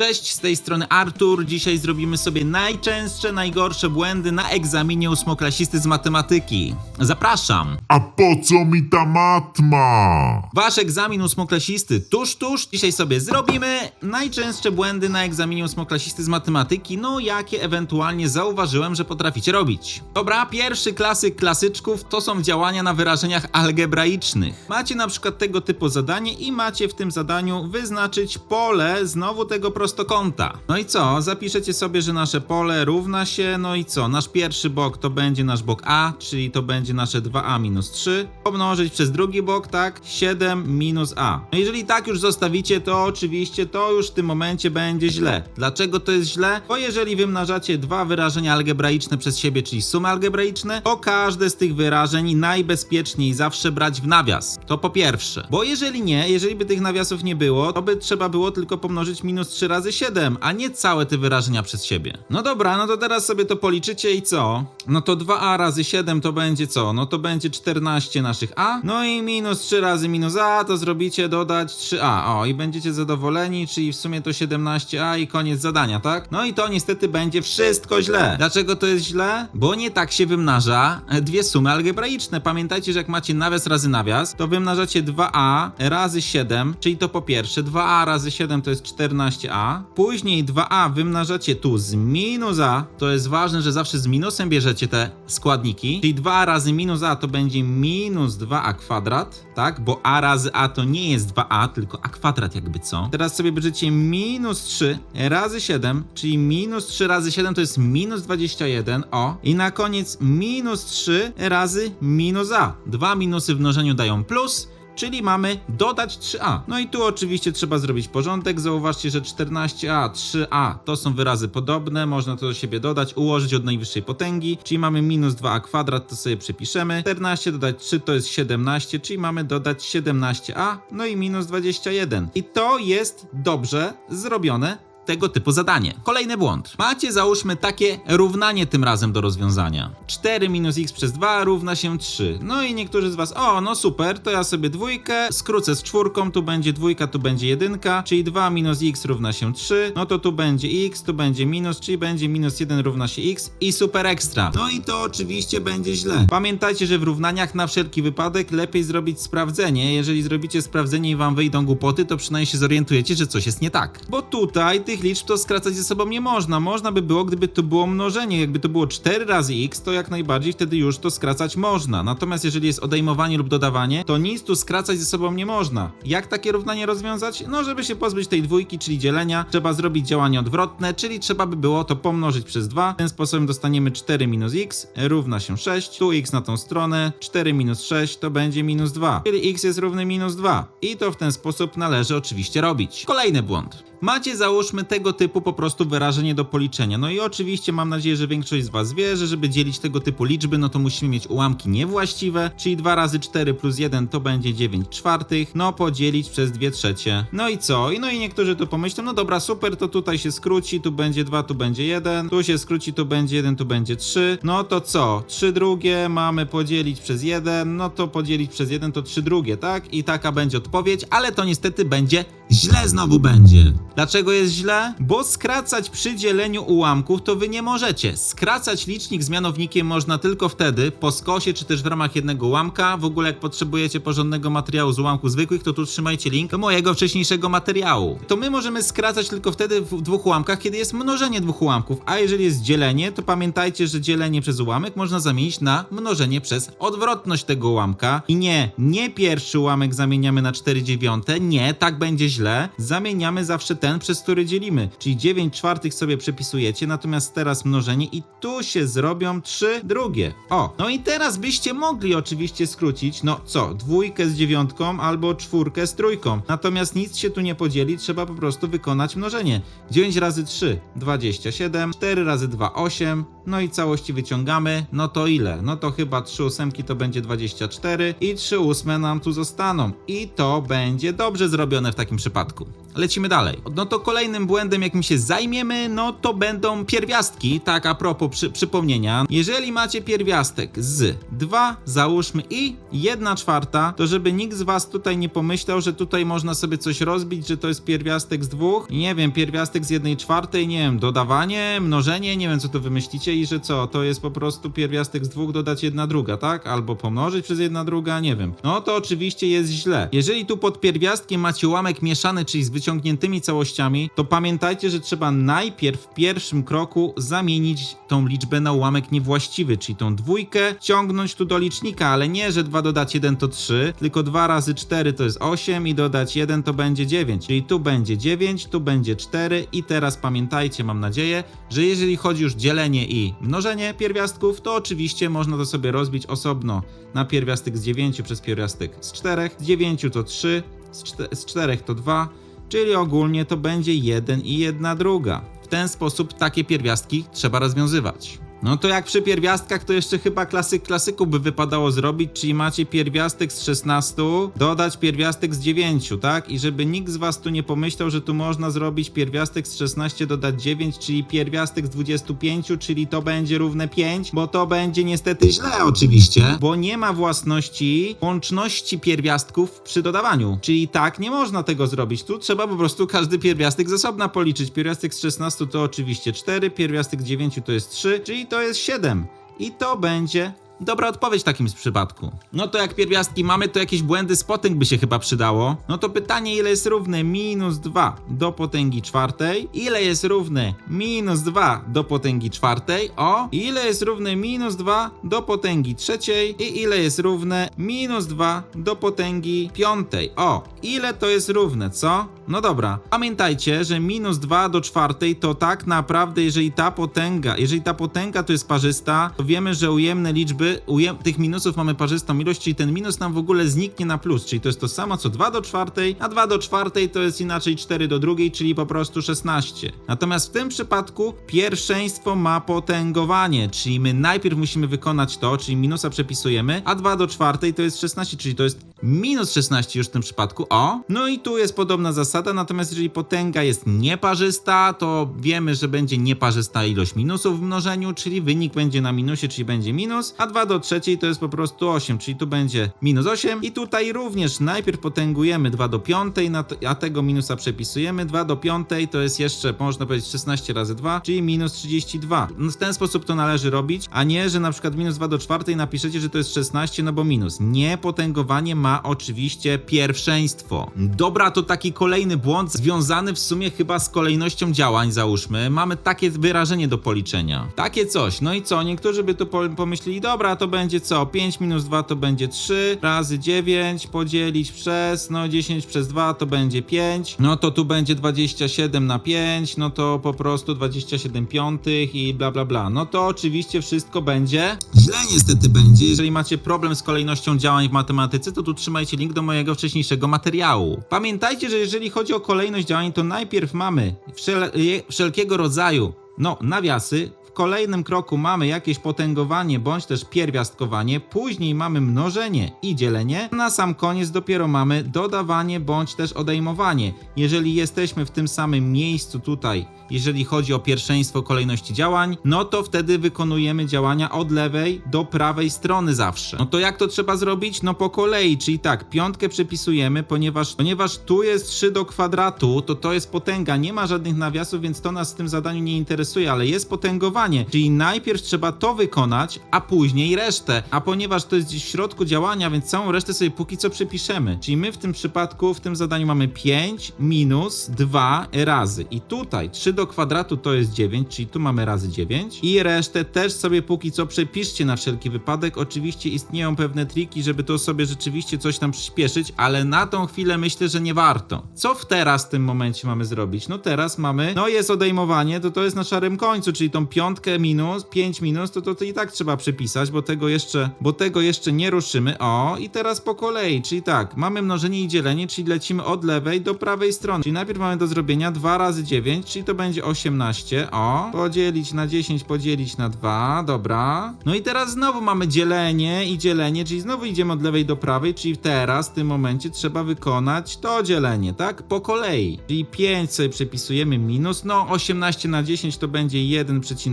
Cześć, z tej strony Artur. Dzisiaj zrobimy sobie najczęstsze, najgorsze błędy na egzaminie ósmoklasisty z matematyki. Zapraszam! A po co mi ta matma? Wasz egzamin ósmoklasisty tuż, tuż. Dzisiaj sobie zrobimy najczęstsze błędy na egzaminie ósmoklasisty z matematyki, no jakie ewentualnie zauważyłem, że potraficie robić. Dobra, pierwszy klasyk klasyczków to są działania na wyrażeniach algebraicznych. Macie na przykład tego typu zadanie i macie w tym zadaniu wyznaczyć pole znowu tego prostokąta. No i co? Zapiszecie sobie, że nasze pole równa się, no i co? Nasz pierwszy bok to będzie nasz bok A, czyli to będzie nasze 2A minus 3, pomnożyć przez drugi bok, tak? 7 minus A. No jeżeli tak już zostawicie, to oczywiście to już w tym momencie będzie źle. Dlaczego to jest źle? Bo jeżeli wymnażacie dwa wyrażenia algebraiczne przez siebie, czyli sumy algebraiczne, to każde z tych wyrażeń najbezpieczniej zawsze brać w nawias. To po pierwsze. Bo jeżeli nie, jeżeli by tych nawiasów nie było, to by trzeba było tylko pomnożyć minus 3 razy 7, a nie całe te wyrażenia przez siebie. No dobra, no to teraz sobie to policzycie i co? No to 2a razy 7 to będzie co? No to będzie 14 naszych a. No i minus 3 razy minus a to zrobicie dodać 3a. O i będziecie zadowoleni, czyli w sumie to 17a i koniec zadania, tak? No i to niestety będzie wszystko źle. Dlaczego to jest źle? Bo nie tak się wymnaża dwie sumy algebraiczne. Pamiętajcie, że jak macie nawias razy nawias, to wymnażacie 2a razy 7, czyli to po pierwsze 2a razy 7 to jest 14a. Później 2a wymnażacie tu z minus a. To jest ważne, że zawsze z minusem bierzecie te składniki. Czyli 2 razy minus a to będzie minus 2a kwadrat, tak? Bo a razy a to nie jest 2a, tylko a kwadrat jakby co. Teraz sobie bierzecie minus 3 razy 7, czyli minus 3 razy 7 to jest minus 21, o. I na koniec minus 3 razy minus a. Dwa minusy w mnożeniu dają plus, czyli mamy dodać 3a. No i tu oczywiście trzeba zrobić porządek. Zauważcie, że 14a, 3a to są wyrazy podobne, można to do siebie dodać, ułożyć od najwyższej potęgi, czyli mamy minus 2a kwadrat, to sobie przepiszemy. 14 dodać 3 to jest 17, czyli mamy dodać 17a, no i minus 21. I to jest dobrze zrobione tego typu zadanie. Kolejny błąd. Macie załóżmy takie równanie tym razem do rozwiązania. 4 minus x przez 2 równa się 3. No i niektórzy z was, o no super, to ja sobie dwójkę skrócę z czwórką, tu będzie dwójka, tu będzie jedynka, czyli 2 minus x równa się 3, no to tu będzie x, tu będzie minus, czyli będzie minus 1 równa się x i super ekstra. No i to oczywiście będzie źle. Pamiętajcie, że w równaniach na wszelki wypadek lepiej zrobić sprawdzenie. Jeżeli zrobicie sprawdzenie i wam wyjdą głupoty, to przynajmniej się zorientujecie, że coś jest nie tak. Bo tutaj tych liczb to skracać ze sobą nie można. Można by było, gdyby to było mnożenie. Jakby to było 4 razy x, to jak najbardziej wtedy już to skracać można. Natomiast jeżeli jest odejmowanie lub dodawanie, to nic tu skracać ze sobą nie można. Jak takie równanie rozwiązać? No, żeby się pozbyć tej dwójki, czyli dzielenia, trzeba zrobić działanie odwrotne, czyli trzeba by było to pomnożyć przez 2. Tym sposobem dostaniemy 4 minus x równa się 6. Tu x na tą stronę, 4 minus 6 to będzie minus 2. Czyli x jest równy minus 2. I to w ten sposób należy oczywiście robić. Kolejny błąd. Macie załóżmy tego typu po prostu wyrażenie do policzenia. No i oczywiście mam nadzieję, że większość z Was wie, że żeby dzielić tego typu liczby, no to musimy mieć ułamki niewłaściwe, czyli 2 razy 4 plus 1 to będzie 9 czwartych, no podzielić przez 2 trzecie. No i co? I no i niektórzy tu pomyślą, no dobra, super, to tutaj się skróci, tu będzie 2, tu będzie 1, tu się skróci, tu będzie 1, tu będzie 3. No to co? 3 drugie mamy podzielić przez 1, no to podzielić przez 1 to 3 drugie, tak? I taka będzie odpowiedź, ale to niestety będzie źle znowu będzie. Dlaczego jest źle? Bo skracać przy dzieleniu ułamków to wy nie możecie. Skracać licznik z mianownikiem można tylko wtedy, po skosie czy też w ramach jednego ułamka. W ogóle jak potrzebujecie porządnego materiału z ułamków zwykłych, to tu trzymajcie link do mojego wcześniejszego materiału. To my możemy skracać tylko wtedy w dwóch ułamkach, kiedy jest mnożenie dwóch ułamków, a jeżeli jest dzielenie, to pamiętajcie, że dzielenie przez ułamek można zamienić na mnożenie przez odwrotność tego ułamka. I nie, nie pierwszy ułamek zamieniamy na 4 dziewiąte, nie, tak będzie źle. Zamieniamy zawsze ten, przez który dzielimy. Czyli 9 czwartych sobie przepisujecie, natomiast teraz mnożenie i tu się zrobią 3 drugie. O, no i teraz byście mogli oczywiście skrócić, no co, dwójkę z dziewiątką albo czwórkę z trójką. Natomiast nic się tu nie podzieli, trzeba po prostu wykonać mnożenie. 9 razy 3, 27, 4 razy 2, 8, no i całości wyciągamy, no to ile? No to chyba 3 ósemki to będzie 24 i 3 ósme nam tu zostaną. I to będzie dobrze zrobione w takim przypadku. lecimy dalej. No to kolejnym błędem, jakim się zajmiemy, no to będą pierwiastki. Tak, a propos przy, przypomnienia. Jeżeli macie pierwiastek z 2, załóżmy i 1 czwarta, to żeby nikt z was tutaj nie pomyślał, że tutaj można sobie coś rozbić, że to jest pierwiastek z dwóch. Nie wiem, pierwiastek z jednej czwartej, nie wiem, dodawanie, mnożenie, nie wiem co to wymyślicie i że co, to jest po prostu pierwiastek z dwóch dodać jedna druga, tak? Albo pomnożyć przez jedna druga, nie wiem. No to oczywiście jest źle. Jeżeli tu pod pierwiastkiem macie ułamek mieszany, czyli z wyciągniętymi całościami, to pamiętajcie, że trzeba najpierw w pierwszym kroku zamienić tą liczbę na ułamek niewłaściwy, czyli tą dwójkę ciągnąć tu do licznika, ale nie, że 2 dodać 1 to 3, tylko 2 razy 4 to jest 8 i dodać 1 to będzie 9. Czyli tu będzie 9, tu będzie 4 i teraz pamiętajcie, mam nadzieję, że jeżeli chodzi już dzielenie i mnożenie pierwiastków, to oczywiście można to sobie rozbić osobno na pierwiastek z 9 przez pierwiastek z 4, z 9 to 3, z 4, z 4 to 2, czyli ogólnie to będzie 1 i 1 druga. W ten sposób takie pierwiastki trzeba rozwiązywać. No to jak przy pierwiastkach, to jeszcze chyba klasyk klasyku by wypadało zrobić, czyli macie pierwiastek z 16, dodać pierwiastek z 9, tak? I żeby nikt z was tu nie pomyślał, że tu można zrobić pierwiastek z 16 dodać 9, czyli pierwiastek z 25, czyli to będzie równe 5, bo to będzie niestety źle oczywiście, bo nie ma własności łączności pierwiastków przy dodawaniu. Czyli tak nie można tego zrobić. Tu trzeba po prostu każdy pierwiastek z osobna policzyć. Pierwiastek z 16 to oczywiście 4, pierwiastek z 9 to jest 3, czyli to jest 7. I to będzie dobra odpowiedź w takim przypadku. No to jak pierwiastki mamy, to jakieś błędy z potęg by się chyba przydało. No to pytanie, ile jest równe minus 2 do potęgi czwartej? Ile jest równe minus 2 do potęgi czwartej? O, ile jest równe minus 2 do potęgi trzeciej? I ile jest równe minus 2 do potęgi piątej? O, ile to jest równe, co? No dobra, pamiętajcie, że minus 2 do czwartej to tak naprawdę, jeżeli ta potęga, jeżeli ta potęga to jest parzysta, to wiemy, że ujemne liczby, ujem, tych minusów mamy parzystą ilość, czyli ten minus nam w ogóle zniknie na plus, czyli to jest to samo co 2 do czwartej, a 2 do czwartej to jest inaczej 4 do drugiej, czyli po prostu 16. Natomiast w tym przypadku pierwszeństwo ma potęgowanie, czyli my najpierw musimy wykonać to, czyli minusa przepisujemy, a 2 do czwartej to jest 16, czyli to jest minus 16 już w tym przypadku. O, no i tu jest podobna zasada, natomiast jeżeli potęga jest nieparzysta, to wiemy, że będzie nieparzysta ilość minusów w mnożeniu, czyli wynik będzie na minusie, czyli będzie minus, a 2 do trzeciej to jest po prostu 8, czyli tu będzie minus 8 i tutaj również najpierw potęgujemy 2 do piątej, na to- a tego minusa przepisujemy, 2 do piątej to jest jeszcze, można powiedzieć 16 razy 2, czyli minus 32. No w ten sposób to należy robić, a nie, że na przykład minus 2 do czwartej napiszecie, że to jest 16, no bo minus. Nie, potęgowanie ma oczywiście pierwszeństwo. Dobra, to taki kolejny błąd związany w sumie chyba z kolejnością działań, załóżmy. Mamy takie wyrażenie do policzenia. Takie coś. No i co? Niektórzy by tu po- pomyśleli, dobra, to będzie co? 5 minus 2 to będzie 3, razy 9 podzielić przez, no 10 przez 2 to będzie 5. No to tu będzie 27 na 5, no to po prostu 27 piątych i bla bla bla. No to oczywiście wszystko będzie źle niestety będzie. Jeżeli macie problem z kolejnością działań w matematyce, to tu trzymajcie link do mojego wcześniejszego materiału. Pamiętajcie, że jeżeli chodzi o kolejność działań, to najpierw mamy wszel wszelkiego rodzaju, no, nawiasy, w kolejnym kroku mamy jakieś potęgowanie bądź też pierwiastkowanie, później mamy mnożenie i dzielenie, na sam koniec dopiero mamy dodawanie bądź też odejmowanie. Jeżeli jesteśmy w tym samym miejscu tutaj, jeżeli chodzi o pierwszeństwo kolejności działań, no to wtedy wykonujemy działania od lewej do prawej strony zawsze. No to jak to trzeba zrobić? No po kolei, czyli tak, piątkę przepisujemy, ponieważ, ponieważ tu jest 3 do kwadratu, to to jest potęga, nie ma żadnych nawiasów, więc to nas w tym zadaniu nie interesuje, ale jest potęgowanie, czyli najpierw trzeba to wykonać, a później resztę. A ponieważ to jest w środku działania, więc całą resztę sobie póki co przepiszemy. Czyli my w tym przypadku, w tym zadaniu mamy 5 minus 2 razy. I tutaj 3 do kwadratu to jest 9, czyli tu mamy razy 9. I resztę też sobie póki co przepiszcie na wszelki wypadek. Oczywiście istnieją pewne triki, żeby to sobie rzeczywiście coś tam przyspieszyć, ale na tą chwilę myślę, że nie warto. Co w teraz w tym momencie mamy zrobić? No teraz mamy, no jest odejmowanie, to to jest na szarym końcu, czyli tą piątkę piątkę minus, 5 minus, to, to to i tak trzeba przepisać, bo tego jeszcze, bo tego jeszcze nie ruszymy. O, i teraz po kolei, czyli tak, mamy mnożenie i dzielenie, czyli lecimy od lewej do prawej strony. Czyli najpierw mamy do zrobienia 2 razy 9, czyli to będzie 18. O, podzielić na 10, podzielić na 2, dobra. No i teraz znowu mamy dzielenie i dzielenie, czyli znowu idziemy od lewej do prawej, czyli teraz w tym momencie trzeba wykonać to dzielenie, tak? Po kolei. Czyli 5 sobie przepisujemy minus, no 18 na 10 to będzie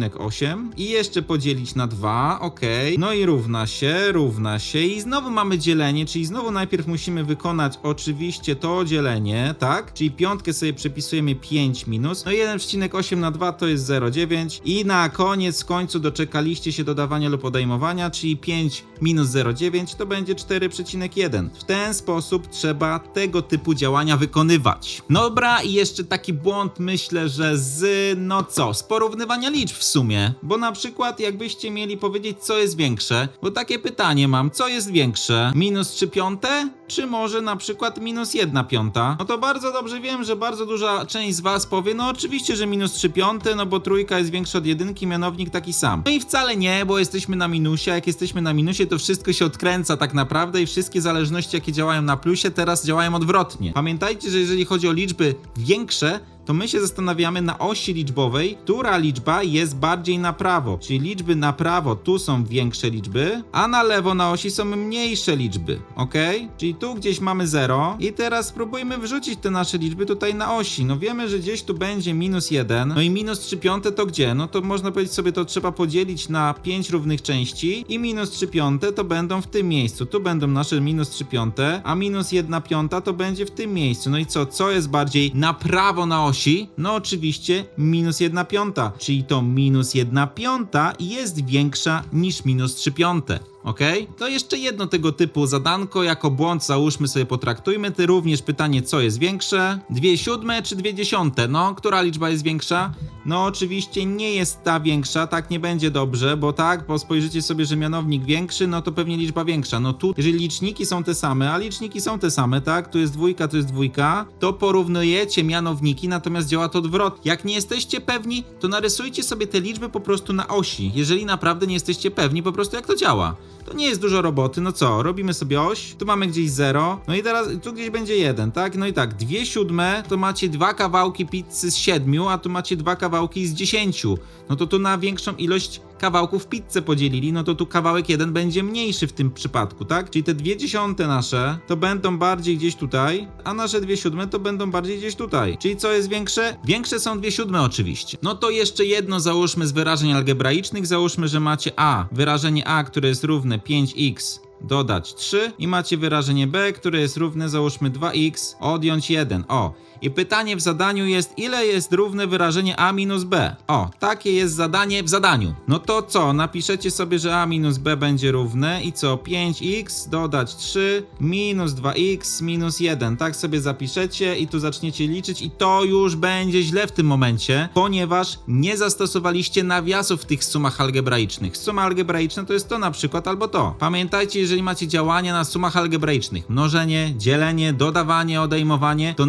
1,8 i jeszcze podzielić na 2, ok. No i równa się, równa się i znowu mamy dzielenie, czyli znowu najpierw musimy wykonać oczywiście to dzielenie, tak? Czyli piątkę sobie przepisujemy 5 minus, no 1,8 na 2 to jest 0,9 i na koniec w końcu doczekaliście się dodawania lub odejmowania, czyli 5 minus 0,9 to będzie 4,1. W ten sposób trzeba tego typu działania wykonywać. Dobra, i jeszcze taki błąd myślę, że z, no co, z porównywania liczb w sumie. Bo na przykład jakbyście mieli powiedzieć, co jest większe, bo takie pytanie mam, co jest większe? Minus 3 piąte? Czy może na przykład minus 1 piąta? No to bardzo dobrze wiem, że bardzo duża część z was powie, no oczywiście, że minus 3 piąte, no bo trójka jest większa od jedynki, mianownik taki sam. No i wcale nie, bo jesteśmy na minusie, jak jesteśmy na minusie, to wszystko się odkręca tak naprawdę i wszystkie zależności, jakie działają na plusie, teraz działają odwrotnie. Pamiętajcie, że jeżeli chodzi o liczby większe, to my się zastanawiamy na osi liczbowej, która liczba jest bardziej na prawo. Czyli liczby na prawo tu są większe liczby, a na lewo na osi są mniejsze liczby, ok? Czyli tu gdzieś mamy 0 i teraz spróbujmy wrzucić te nasze liczby tutaj na osi. No wiemy, że gdzieś tu będzie minus 1, no i minus 3 piąte to gdzie? No to można powiedzieć sobie, to trzeba podzielić na 5 równych części i minus 3 piąte to będą w tym miejscu. Tu będą nasze minus 3 piąte, a minus 1 piąta to będzie w tym miejscu. No i co? Co jest bardziej na prawo na osi? No oczywiście minus 1 piąta, czyli to minus 1 piąta jest większa niż minus 3 piąte. Ok? To jeszcze jedno tego typu zadanko, jako błąd załóżmy sobie potraktujmy. Ty również pytanie, co jest większe? Dwie siódme czy dwie dziesiąte? No, która liczba jest większa? No oczywiście nie jest ta większa, tak nie będzie dobrze, bo tak, bo spojrzycie sobie, że mianownik większy, no to pewnie liczba większa. No tu, jeżeli liczniki są te same, a liczniki są te same, tak? Tu jest dwójka, tu jest dwójka, to porównujecie mianowniki, natomiast działa to odwrotnie. Jak nie jesteście pewni, to narysujcie sobie te liczby po prostu na osi. Jeżeli naprawdę nie jesteście pewni po prostu jak to działa. To nie jest dużo roboty, no co, robimy sobie oś, tu mamy gdzieś 0, no i teraz tu gdzieś będzie 1, tak? No i tak, dwie siódme to macie dwa kawałki pizzy z 7, a tu macie dwa kawałki z 10. No to tu na większą ilość kawałków pizzę podzielili, no to tu kawałek jeden będzie mniejszy w tym przypadku, tak? Czyli te dwie dziesiąte nasze to będą bardziej gdzieś tutaj, a nasze dwie siódme to będą bardziej gdzieś tutaj. Czyli co jest większe? Większe są dwie siódme oczywiście. No to jeszcze jedno załóżmy z wyrażeń algebraicznych, załóżmy, że macie a, wyrażenie a, które jest równe 5x dodać 3 i macie wyrażenie b, które jest równe załóżmy 2x odjąć 1. O, i pytanie w zadaniu jest, ile jest równe wyrażenie a minus b? O, takie jest zadanie w zadaniu. No to co, napiszecie sobie, że a minus b będzie równe i co, 5x dodać 3 minus 2x minus 1. Tak sobie zapiszecie i tu zaczniecie liczyć i to już będzie źle w tym momencie, ponieważ nie zastosowaliście nawiasów w tych sumach algebraicznych. Suma algebraiczna to jest to na przykład albo to. Pamiętajcie, jeżeli macie działania na sumach algebraicznych, mnożenie, dzielenie, dodawanie, odejmowanie, to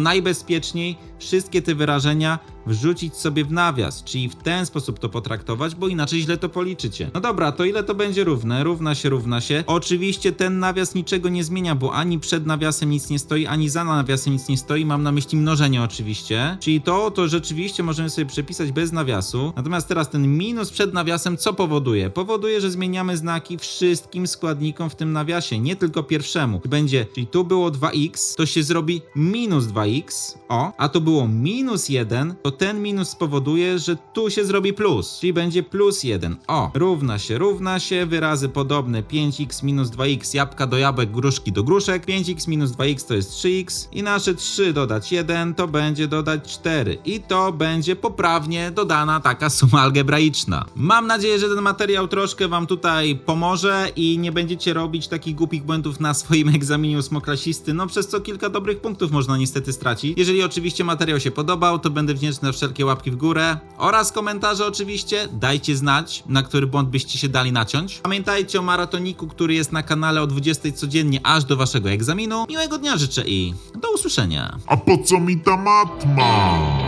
wszystkie te wyrażenia wrzucić sobie w nawias, czyli w ten sposób to potraktować, bo inaczej źle to policzycie. No dobra, to ile to będzie równe? Równa się, równa się. Oczywiście ten nawias niczego nie zmienia, bo ani przed nawiasem nic nie stoi, ani za nawiasem nic nie stoi. Mam na myśli mnożenie oczywiście. Czyli to, to rzeczywiście możemy sobie przepisać bez nawiasu. Natomiast teraz ten minus przed nawiasem co powoduje? Powoduje, że zmieniamy znaki wszystkim składnikom w tym nawiasie, nie tylko pierwszemu. Będzie, czyli tu było 2x, to się zrobi minus 2x, o, a to było minus 1, to ten minus spowoduje, że tu się zrobi plus, czyli będzie plus 1. O, równa się, równa się, wyrazy podobne 5x minus 2x, jabłka do jabłek, gruszki do gruszek, 5x minus 2x to jest 3x i nasze 3 dodać 1 to będzie dodać 4 i to będzie poprawnie dodana taka suma algebraiczna. Mam nadzieję, że ten materiał troszkę wam tutaj pomoże i nie będziecie robić takich głupich błędów na swoim egzaminie ósmoklasisty, no przez co kilka dobrych punktów można niestety stracić. Jeżeli oczywiście materiał się podobał, to będę wdzięczny za wszelkie łapki w górę oraz komentarze oczywiście. Dajcie znać, na który błąd byście się dali naciąć. Pamiętajcie o maratoniku, który jest na kanale o 20 codziennie aż do waszego egzaminu. Miłego dnia życzę i do usłyszenia. A po co mi ta matma?